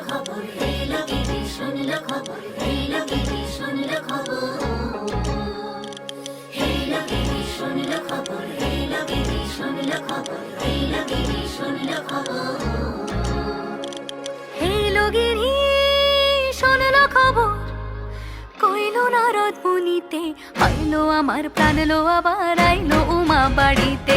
খবর খবর হেইল গিরি শুনল খবর হেইল আমার প্রাণ লো আবার আইলো উমা বাড়িতে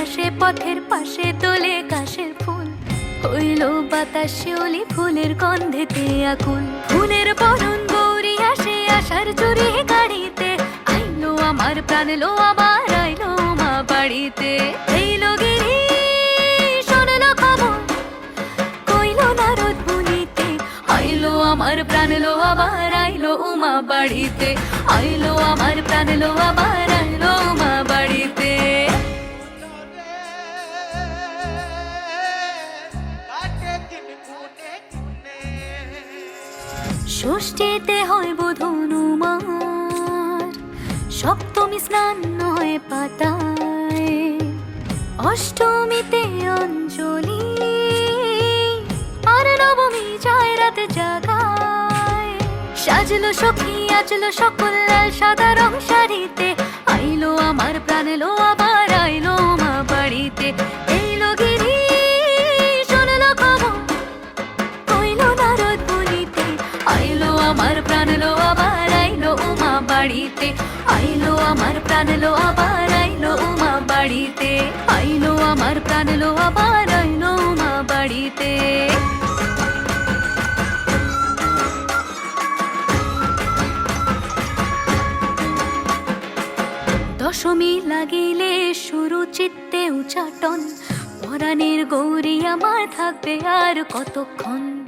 আসে পথের পাশে তোলে কাশের ফুল। হইল বাতাস শিউলি ফুলের গন্ধেতে আকুল। ফুলের বরণ গৌরী আসে আসার চুরি গাড়িতে। আইলো আমার প্রাণ লো আবার আইলো মা বাড়িতে। এইলো আমার প্রাণ লো আবার আইলো উমা বাড়িতে। আইলো আমার প্রাণ লো আবার আইলো উমা বাড়িতে। ষষ্ঠীতে হয় বোধনুমার সপ্তমী স্নান নয় পাতায়। অষ্টমীতে অঞ্জলি। আর নবমী যায় রাতে জাগায়। সাজলো সখী আজলো সকল সাদা রং শাড়িতে। আইলো আমার প্রাণ লো আবার প্রাণ লো, আবার আইলো উমা বাড়িতে। আইলো আমার প্রাণ লো, আবার আইলো উমা বাড়িতে। আইলো আমার প্রাণ লো, আবার আইলো উমা বাড়িতে। দশমী লাগিলে শুরু চিত্তে উচাটন। পরাণের গৌরী আমার থাকবে আর কতক্ষণ?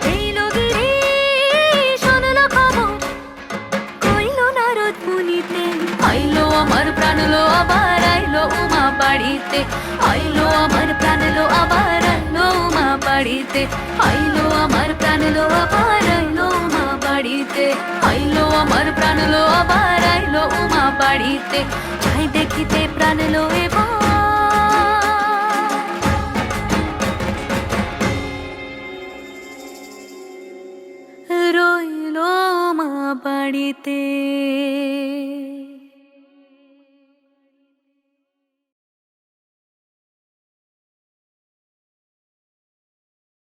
আমার প্রাণ লো আবার আইলো উমা বাড়িতে। আইলো আমার প্রাণ লো আবার আইলো উমা বাড়িতে। আইলো আমার প্রাণ লো আবার আইলো উমা বাড়িতে। আইলো আমার প্রাণ লো আবার আইলো উমা বাড়িতে। যাই দেখিতে প্রাণ লো এবার বাড়িতে।